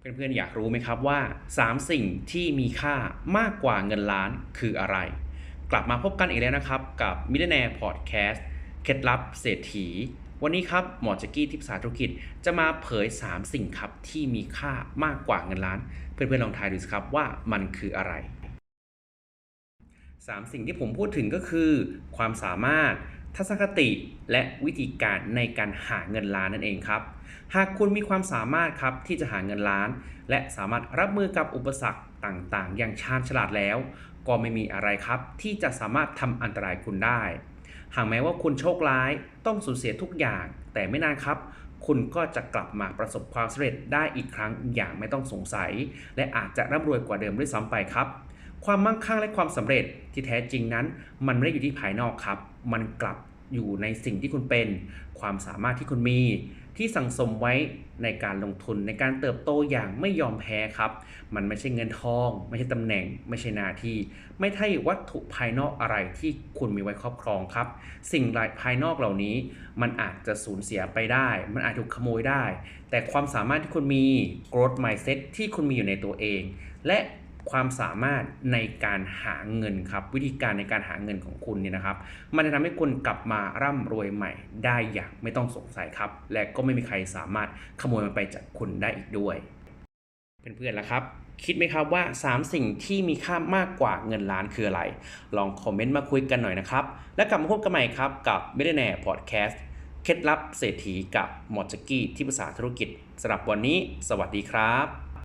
เพื่อนๆอยากรู้ไหมครับว่า 3 สิ่งที่มีค่ามากกว่าเงินล้านคืออะไร กลับมาพบกันอีกแล้วนะครับกับ m i l l i o n a i r e Podcast เคล็ดลับเศรษฐี วันนี้ครับหมอจักกี้ที่ปรึกษาธุรกิจจะมาเผย 3 สิ่งครับที่มีค่ามากกว่าเงินล้าน เพื่อนๆลองทายดูสิครับว่ามันคืออะไร 3 สิ่งที่ผมพูดถึงก็คือ ความสามารถ ทัศนคติและวิธีการในการหาเงินล้านนั่นเองครับ หากคุณมีความสามารถครับที่จะหาเงินล้าน และสามารถรับมือกับอุปสรรคต่างๆ อย่างชาญฉลาดแล้ว ก็ไม่มีอะไรครับ ที่จะสามารถทำอันตรายคุณได้ หากแม้ว่าคุณโชคร้ายต้องสูญเสียทุกอย่าง แต่ไม่นานครับ คุณก็จะกลับมาประสบความสำเร็จได้อีกครั้งอย่างไม่ต้องสงสัย และอาจจะร่ำรวยกว่าเดิมด้วยซ้ำไปครับ ความมั่งคั่งและความสำเร็จที่แท้จริงนั้น มันไม่ได้อยู่ที่ภายนอกครับ มันกลับอยู่ในสิ่งที่คุณเป็น ความสามารถที่คุณมี ที่สั่งสมไว้ในการลงทุนในการเติบโตอย่างไม่ยอมแพ้ครับ มันไม่ใช่เงินทอง ไม่ใช่ตำแหน่ง ไม่ใช่หน้าที่ ไม่ใช่วัตถุภายนอกอะไรที่คุณมีไว้ครอบครองครับ สิ่งภายนอกเหล่านี้ มันอาจจะสูญเสียไปได้ มันอาจถูกขโมยได้ แต่ความสามารถที่คุณมี growth mindset ที่คุณมีอยู่ในตัวเอง และ ความสามารถในการหาเงินครับ วิธีการในการหาเงินของคุณเนี่ยนะครับ มันจะทำให้คุณกลับมาร่ำรวยใหม่ได้อย่างไม่ต้องสงสัยครับ และก็ไม่มีใครสามารถขโมยมันไปจากคุณได้อีกด้วย เพื่อนๆล่ะครับคิดไหมครับว่า 3 สิ่งที่มีค่ามากกว่าเงินล้านคืออะไร ลองคอมเมนต์มาคุยกันหน่อยนะครับ แล้วกลับมาพบกันใหม่ครับกับ m i l l i o n a i r e Podcast เคล็ดลับเศรษฐีกับมอจกกี้ที่ปรึกษาธุรกิจสำหรับวันนี้ สวัสดีครับ